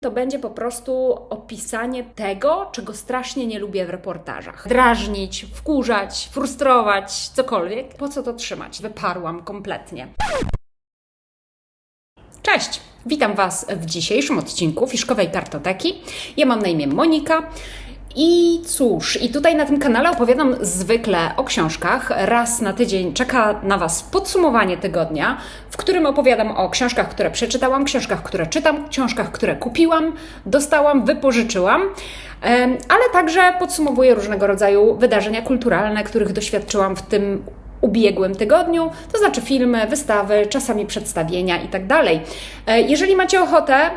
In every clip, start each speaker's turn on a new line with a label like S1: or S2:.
S1: to będzie po prostu opisanie tego, czego strasznie nie lubię w reportażach. Drażnić, wkurzać, frustrować, cokolwiek. Po co to trzymać? Wyparłam kompletnie. Cześć! Witam Was w dzisiejszym odcinku Fiszkowej Kartoteki. Ja mam na imię Monika. I cóż, i tutaj na tym kanale opowiadam zwykle o książkach. Raz na tydzień czeka na Was podsumowanie tygodnia, w którym opowiadam o książkach, które przeczytałam, książkach, które czytam, książkach, które kupiłam, dostałam, wypożyczyłam, ale także podsumowuję różnego rodzaju wydarzenia kulturalne, których doświadczyłam w tym ubiegłym tygodniu, to znaczy filmy, wystawy, czasami przedstawienia itd. E, Jeżeli macie ochotę,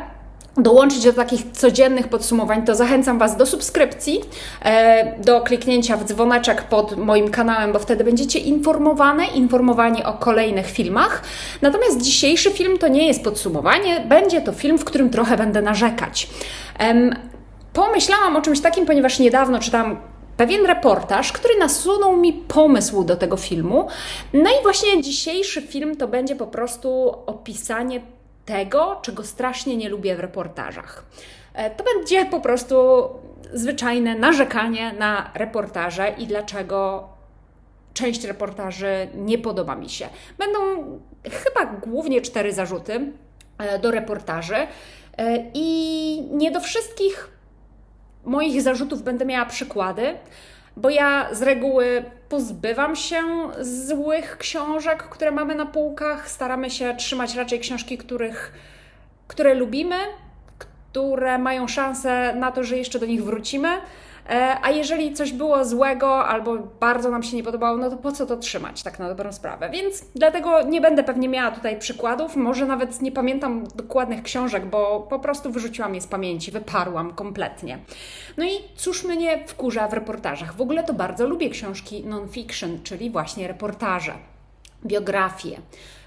S1: dołączyć do takich codziennych podsumowań, to zachęcam Was do subskrypcji, e, do kliknięcia w dzwoneczek pod moim kanałem, bo wtedy będziecie informowane, informowani o kolejnych filmach. Natomiast dzisiejszy film to nie jest podsumowanie, będzie to film, w którym trochę będę narzekać. Pomyślałam o czymś takim, ponieważ niedawno czytałam pewien reportaż, który nasunął mi pomysł do tego filmu. No i właśnie dzisiejszy film to będzie po prostu opisanie tego, czego strasznie nie lubię w reportażach. E, To będzie po prostu zwyczajne narzekanie na reportaże i dlaczego część reportaży nie podoba mi się. Będą chyba głównie cztery zarzuty e, do reportaży e, i nie do wszystkich moich zarzutów będę miała przykłady, bo ja z reguły pozbywam się złych książek, które mamy na półkach. Staramy się trzymać raczej książki, których, które lubimy, które mają szansę na to, że jeszcze do nich wrócimy. E, A jeżeli coś było złego albo bardzo nam się nie podobało, no to po co to trzymać, tak na dobrą sprawę? Więc dlatego nie będę pewnie miała tutaj przykładów, może nawet nie pamiętam dokładnych książek, bo po prostu wyrzuciłam je z pamięci, wyparłam kompletnie. No i cóż mnie wkurza w reportażach? W ogóle to bardzo lubię książki non-fiction, czyli właśnie reportaże biografie,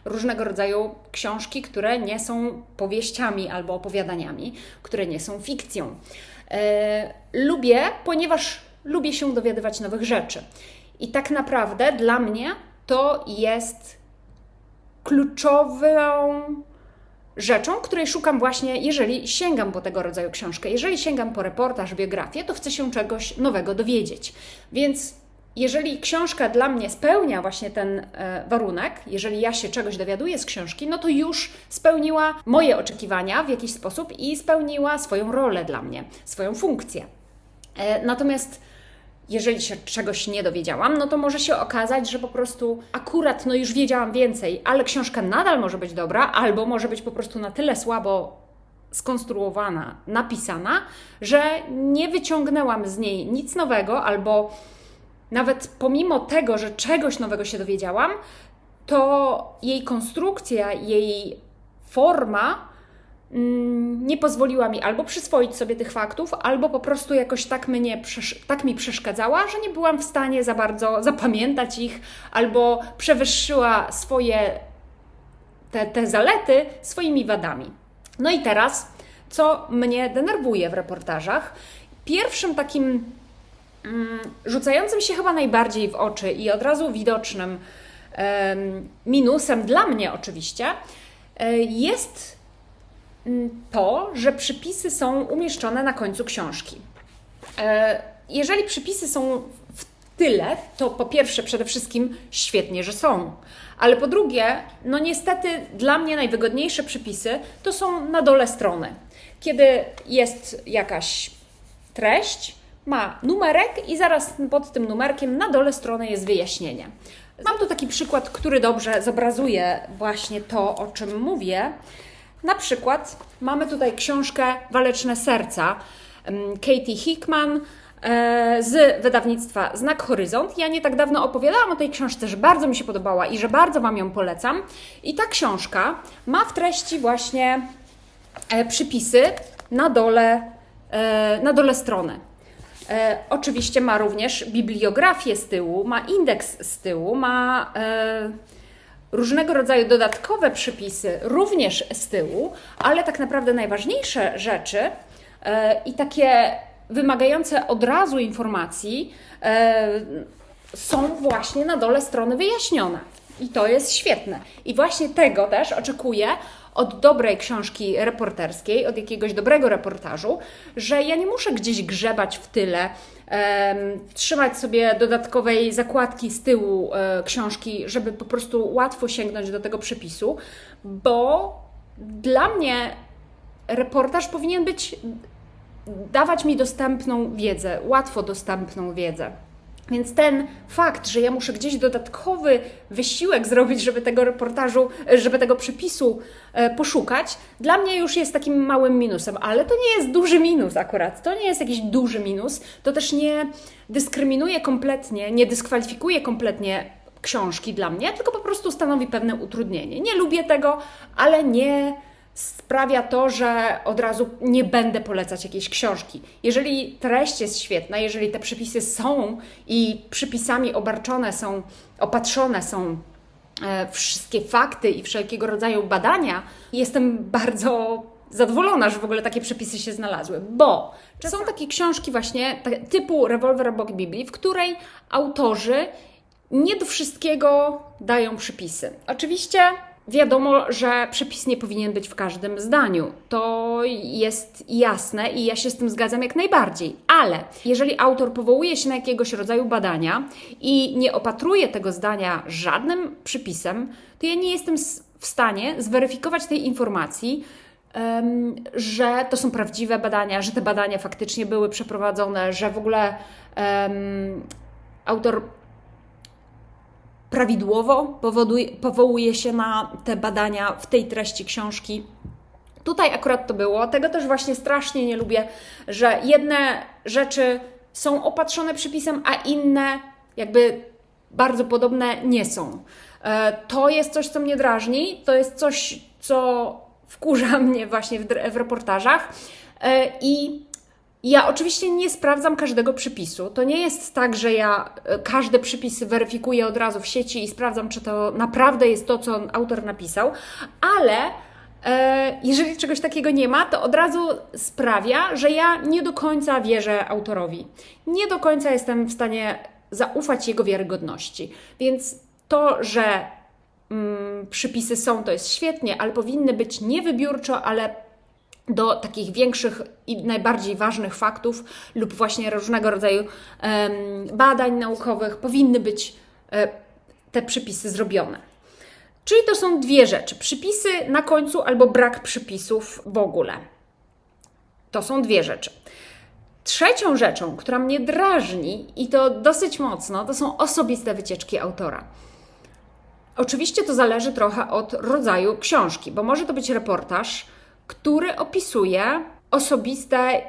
S1: różnego rodzaju książki, które nie są powieściami albo opowiadaniami, które nie są fikcją. E, lubię, ponieważ lubię się dowiadywać nowych rzeczy. I tak naprawdę dla mnie to jest kluczową rzeczą, której szukam właśnie, jeżeli sięgam po tego rodzaju książkę. Jeżeli sięgam po reportaż, biografię, to chcę się czegoś nowego dowiedzieć. Więc jeżeli książka dla mnie spełnia właśnie ten e, warunek, jeżeli ja się czegoś dowiaduję z książki, no to już spełniła moje oczekiwania w jakiś sposób i spełniła swoją rolę dla mnie, swoją funkcję. E, natomiast jeżeli się czegoś nie dowiedziałam, no to może się okazać, że po prostu akurat no już wiedziałam więcej, ale książka nadal może być dobra, albo może być po prostu na tyle słabo skonstruowana, napisana, że nie wyciągnęłam z niej nic nowego, albo nawet pomimo tego, że czegoś nowego się dowiedziałam, to jej konstrukcja, jej forma mm, nie pozwoliła mi albo przyswoić sobie tych faktów, albo po prostu jakoś tak, mnie, tak mi przeszkadzała, że nie byłam w stanie za bardzo zapamiętać ich, albo przewyższyła swoje te, te zalety swoimi wadami. No i teraz, co mnie denerwuje w reportażach? Pierwszym takim rzucającym się chyba najbardziej w oczy i od razu widocznym em, minusem dla mnie oczywiście e, jest mm, to, że przypisy są umieszczone na końcu książki. E, Jeżeli przypisy są w tyle, to po pierwsze, przede wszystkim świetnie, że są. Ale po drugie, no niestety dla mnie najwygodniejsze przypisy to są na dole strony. Kiedy jest jakaś treść, ma numerek i zaraz pod tym numerkiem na dole strony jest wyjaśnienie. Mam tu taki przykład, który dobrze zobrazuje właśnie to, o czym mówię. Na przykład mamy tutaj książkę Waleczne Serca Katie Hickman e, z wydawnictwa Znak Horyzont. Ja nie tak dawno opowiadałam o tej książce, że bardzo mi się podobała i że bardzo Wam ją polecam. I ta książka ma w treści właśnie e, przypisy na dole, e, na dole strony. E, oczywiście ma również bibliografię z tyłu, ma indeks z tyłu, ma e, różnego rodzaju dodatkowe przypisy również z tyłu, ale tak naprawdę najważniejsze rzeczy e, i takie wymagające od razu informacji e, są właśnie na dole strony wyjaśnione. I to jest świetne. I właśnie tego też oczekuję od dobrej książki reporterskiej, od jakiegoś dobrego reportażu, że ja nie muszę gdzieś grzebać w tyle, trzymać sobie dodatkowej zakładki z tyłu e, książki, żeby po prostu łatwo sięgnąć do tego przepisu, bo dla mnie reportaż powinien być dawać mi dostępną wiedzę, łatwo dostępną wiedzę. Więc ten fakt, że ja muszę gdzieś dodatkowy wysiłek zrobić, żeby tego reportażu, żeby tego przepisu e, poszukać, dla mnie już jest takim małym minusem, ale to nie jest duży minus akurat. To nie jest jakiś duży minus. To też nie dyskryminuje kompletnie, nie dyskwalifikuje kompletnie książki dla mnie, tylko po prostu stanowi pewne utrudnienie. Nie lubię tego, ale nie sprawia to, że od razu nie będę polecać jakiejś książki. Jeżeli treść jest świetna, jeżeli te przepisy są i przypisami obarczone są, opatrzone są e, wszystkie fakty i wszelkiego rodzaju badania, jestem bardzo zadowolona, że w ogóle takie przepisy się znalazły, bo są takie książki właśnie typu Rewolwer obok Biblii, w której autorzy nie do wszystkiego dają przypisy. Oczywiście wiadomo, że przepis nie powinien być w każdym zdaniu. To jest jasne i ja się z tym zgadzam jak najbardziej. Ale jeżeli autor powołuje się na jakiegoś rodzaju badania i nie opatruje tego zdania żadnym przypisem, to ja nie jestem w stanie zweryfikować tej informacji, że to są prawdziwe badania, że te badania faktycznie były przeprowadzone, że w ogóle em, autor prawidłowo powoduje, powołuje się na te badania w tej treści książki. Tutaj akurat to było. Tego też właśnie strasznie nie lubię, że jedne rzeczy są opatrzone przepisem, a inne jakby bardzo podobne nie są. E, To jest coś, co mnie drażni, to jest coś, co wkurza mnie właśnie w, w reportażach. E, I ja oczywiście nie sprawdzam każdego przepisu. To nie jest tak, że ja e, każde przepisy weryfikuję od razu w sieci i sprawdzam, czy to naprawdę jest to, co autor napisał, ale e, jeżeli czegoś takiego nie ma, to od razu sprawia, że ja nie do końca wierzę autorowi. Nie do końca jestem w stanie zaufać jego wiarygodności. Więc to, że mm, przypisy są, to jest świetnie, ale powinny być nie wybiórczo, ale do takich większych i najbardziej ważnych faktów lub właśnie różnego rodzaju badań naukowych powinny być e, te przypisy zrobione. Czyli to są dwie rzeczy: przypisy na końcu albo brak przypisów w ogóle. To są dwie rzeczy. Trzecią rzeczą, która mnie drażni i to dosyć mocno, to są osobiste wycieczki autora. Oczywiście to zależy trochę od rodzaju książki, bo może to być reportaż, który opisuje osobiste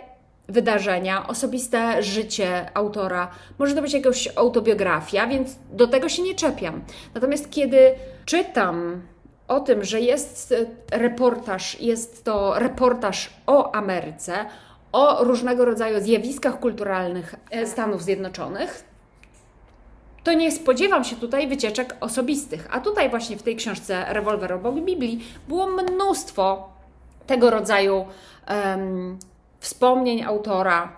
S1: wydarzenia, osobiste życie autora. Może to być jakaś autobiografia, więc do tego się nie czepiam. Natomiast kiedy czytam o tym, że jest reportaż, jest to reportaż o Ameryce, o różnego rodzaju zjawiskach kulturalnych e, Stanów Zjednoczonych, to nie spodziewam się tutaj wycieczek osobistych. A tutaj właśnie w tej książce Rewolwer obok Biblii było mnóstwo tego rodzaju em, wspomnień autora.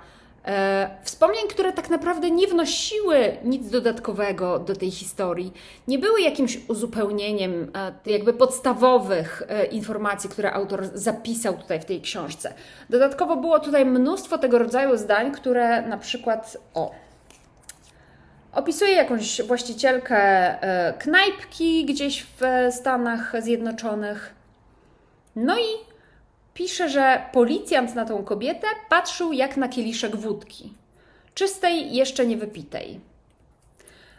S1: E, wspomnień, które tak naprawdę nie wnosiły nic dodatkowego do tej historii, nie były jakimś uzupełnieniem e, jakby podstawowych e, informacji, które autor zapisał tutaj w tej książce. Dodatkowo było tutaj mnóstwo tego rodzaju zdań, które na przykład o, Opisuje jakąś właścicielkę e, knajpki gdzieś w Stanach Zjednoczonych. No i pisze, że policjant na tą kobietę patrzył jak na kieliszek wódki. Czystej, jeszcze nie wypitej.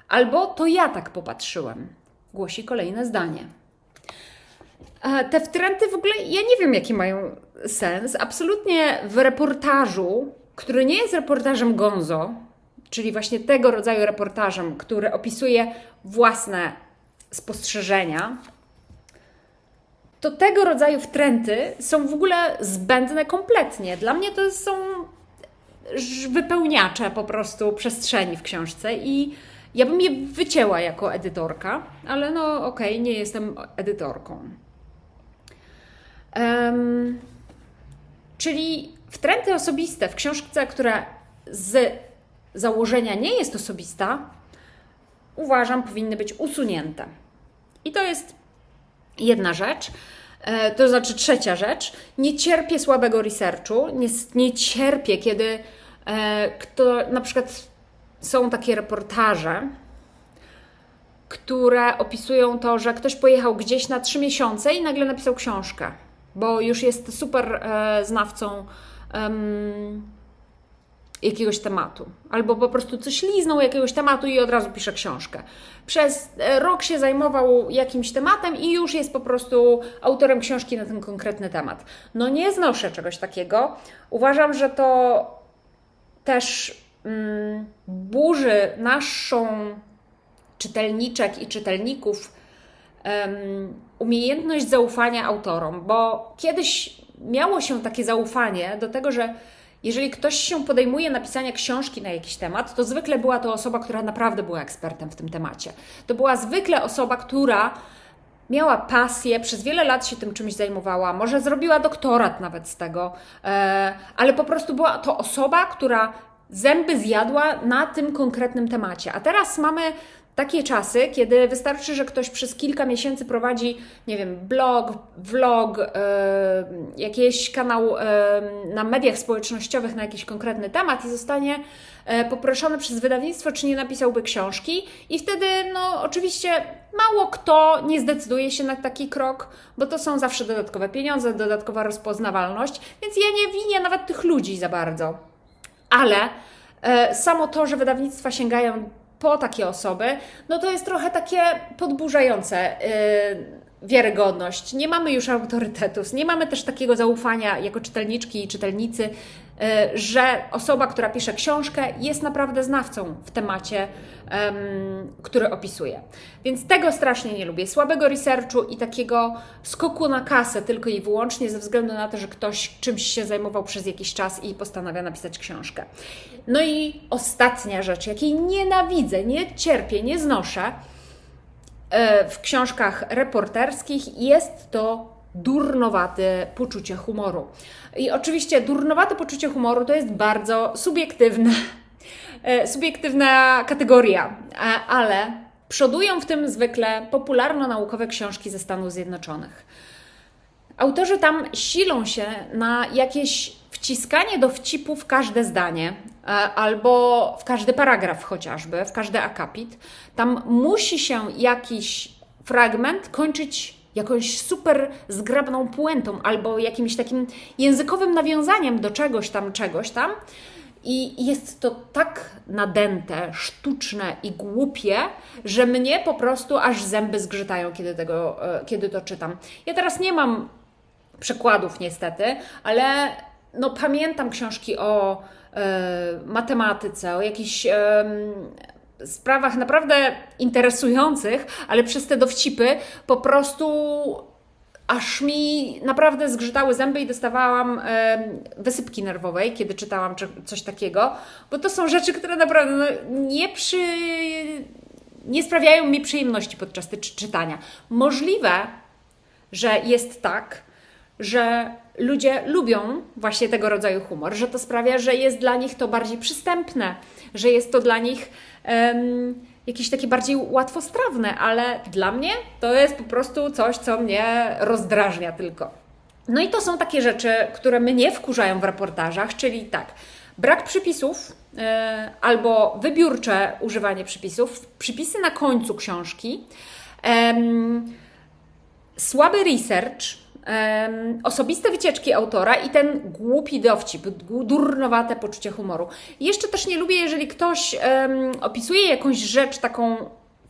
S1: Albo to ja tak popatrzyłem, głosi kolejne zdanie. E, Te wtręty w ogóle, ja nie wiem, jaki mają sens. Absolutnie w reportażu, który nie jest reportażem gonzo, czyli właśnie tego rodzaju reportażem, który opisuje własne spostrzeżenia, to tego rodzaju wtręty są w ogóle zbędne kompletnie. Dla mnie to są wypełniacze po prostu przestrzeni w książce i ja bym je wycięła jako edytorka, ale no okej, nie jestem edytorką. Em, czyli wtręty osobiste w książce, która z założenia nie jest osobista, uważam, powinny być usunięte. I to jest jedna rzecz. E, To znaczy trzecia rzecz. Nie cierpię słabego researchu. Nie, nie cierpię, kiedy e, kto, na przykład są takie reportaże, które opisują to, że ktoś pojechał gdzieś na trzy miesiące i nagle napisał książkę, bo już jest super e, znawcą em, jakiegoś tematu, albo po prostu coś liznął jakiegoś tematu i od razu pisze książkę. Przez e, rok się zajmował jakimś tematem i już jest po prostu autorem książki na ten konkretny temat. No nie znoszę czegoś takiego. Uważam, że to też mm, burzy naszą czytelniczek i czytelników em, umiejętność zaufania autorom, bo kiedyś miało się takie zaufanie do tego, że jeżeli ktoś się podejmuje napisania książki na jakiś temat, to zwykle była to osoba, która naprawdę była ekspertem w tym temacie. To była zwykle osoba, która miała pasję, przez wiele lat się tym czymś zajmowała, może zrobiła doktorat nawet z tego, e, ale po prostu była to osoba, która zęby zjadła na tym konkretnym temacie. A teraz mamy takie czasy, kiedy wystarczy, że ktoś przez kilka miesięcy prowadzi, nie wiem, blog, vlog, e, jakiś kanał e, na mediach społecznościowych na jakiś konkretny temat i zostanie e, poproszony przez wydawnictwo, czy nie napisałby książki. I wtedy, no, oczywiście mało kto nie zdecyduje się na taki krok, bo to są zawsze dodatkowe pieniądze, dodatkowa rozpoznawalność, więc ja nie winię nawet tych ludzi za bardzo. Ale samo to, że wydawnictwa sięgają po takie osoby, no to jest trochę takie podburzające y, wiarygodność. Nie mamy już autorytetów, nie mamy też takiego zaufania jako czytelniczki i czytelnicy, y, że osoba, która pisze książkę, jest naprawdę znawcą w temacie, em, który opisuje. Więc tego strasznie nie lubię. Słabego researchu i takiego skoku na kasę tylko i wyłącznie ze względu na to, że ktoś czymś się zajmował przez jakiś czas i postanawia napisać książkę. No i ostatnia rzecz, jakiej nienawidzę, nie cierpię, nie znoszę w książkach reporterskich, jest to durnowate poczucie humoru. I oczywiście durnowate poczucie humoru to jest bardzo subiektywne, e, subiektywna kategoria, a- ale przodują w tym zwykle popularno-naukowe książki ze Stanów Zjednoczonych. Autorzy tam silą się na jakieś wciskanie dowcipu w każde zdanie e, albo w każdy paragraf chociażby, w każdy akapit. Tam musi się jakiś fragment kończyć jakąś super zgrabną puentą albo jakimś takim językowym nawiązaniem do czegoś tam, czegoś tam. I jest to tak nadęte, sztuczne i głupie, że mnie po prostu aż zęby zgrzytają, kiedy, tego, e, kiedy to czytam. Ja teraz nie mam przekładów niestety, ale no, pamiętam książki o e, matematyce, o jakichś sprawach naprawdę interesujących, ale przez te dowcipy po prostu aż mi naprawdę zgrzytały zęby i dostawałam wysypki nerwowej, kiedy czytałam coś takiego, bo to są rzeczy, które naprawdę no, nie przy nie sprawiają mi przyjemności podczas czytania. Możliwe, że jest tak, że ludzie lubią właśnie tego rodzaju humor, że to sprawia, że jest dla nich to bardziej przystępne, że jest to dla nich em, jakieś takie bardziej łatwostrawne, ale dla mnie to jest po prostu coś, co mnie rozdrażnia tylko. No i to są takie rzeczy, które mnie wkurzają w reportażach, czyli tak, brak przypisów e, albo wybiórcze używanie przypisów, przypisy na końcu książki, em, słaby research, em, osobiste wycieczki autora i ten głupi dowcip, durnowate poczucie humoru. Jeszcze też nie lubię, jeżeli ktoś em, opisuje jakąś rzecz taką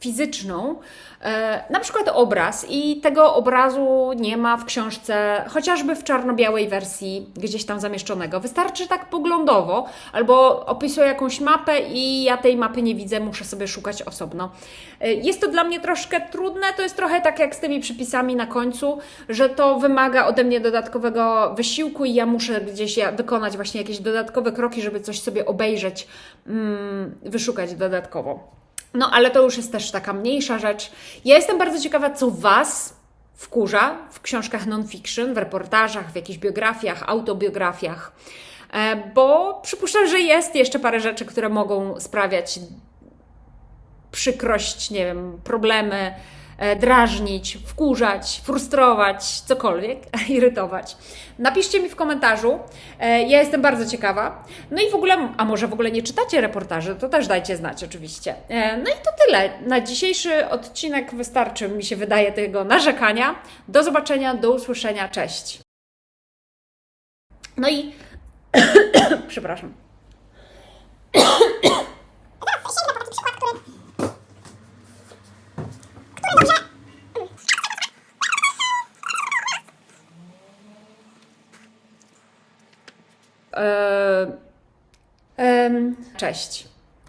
S1: fizyczną, e, na przykład obraz i tego obrazu nie ma w książce, chociażby w czarno-białej wersji gdzieś tam zamieszczonego. Wystarczy tak poglądowo, albo opisuje jakąś mapę i ja tej mapy nie widzę, muszę sobie szukać osobno. E, Jest to dla mnie troszkę trudne, to jest trochę tak jak z tymi przypisami na końcu, że to wymaga ode mnie dodatkowego wysiłku i ja muszę gdzieś wykonać właśnie jakieś dodatkowe kroki, żeby coś sobie obejrzeć, mm, wyszukać dodatkowo. No, ale to już jest też taka mniejsza rzecz. Ja jestem bardzo ciekawa, co Was wkurza w książkach non-fiction, w reportażach, w jakichś biografiach, autobiografiach, E, bo przypuszczam, że jest jeszcze parę rzeczy, które mogą sprawiać przykrość, nie wiem, problemy drażnić, wkurzać, frustrować, cokolwiek, irytować. Napiszcie mi w komentarzu, e, ja jestem bardzo ciekawa. No i w ogóle, a może w ogóle nie czytacie reportaży, to też dajcie znać oczywiście. E, No i to tyle. Na dzisiejszy odcinek wystarczy, mi się wydaje, tego narzekania. Do zobaczenia, do usłyszenia, cześć. No i, przepraszam. Cześć.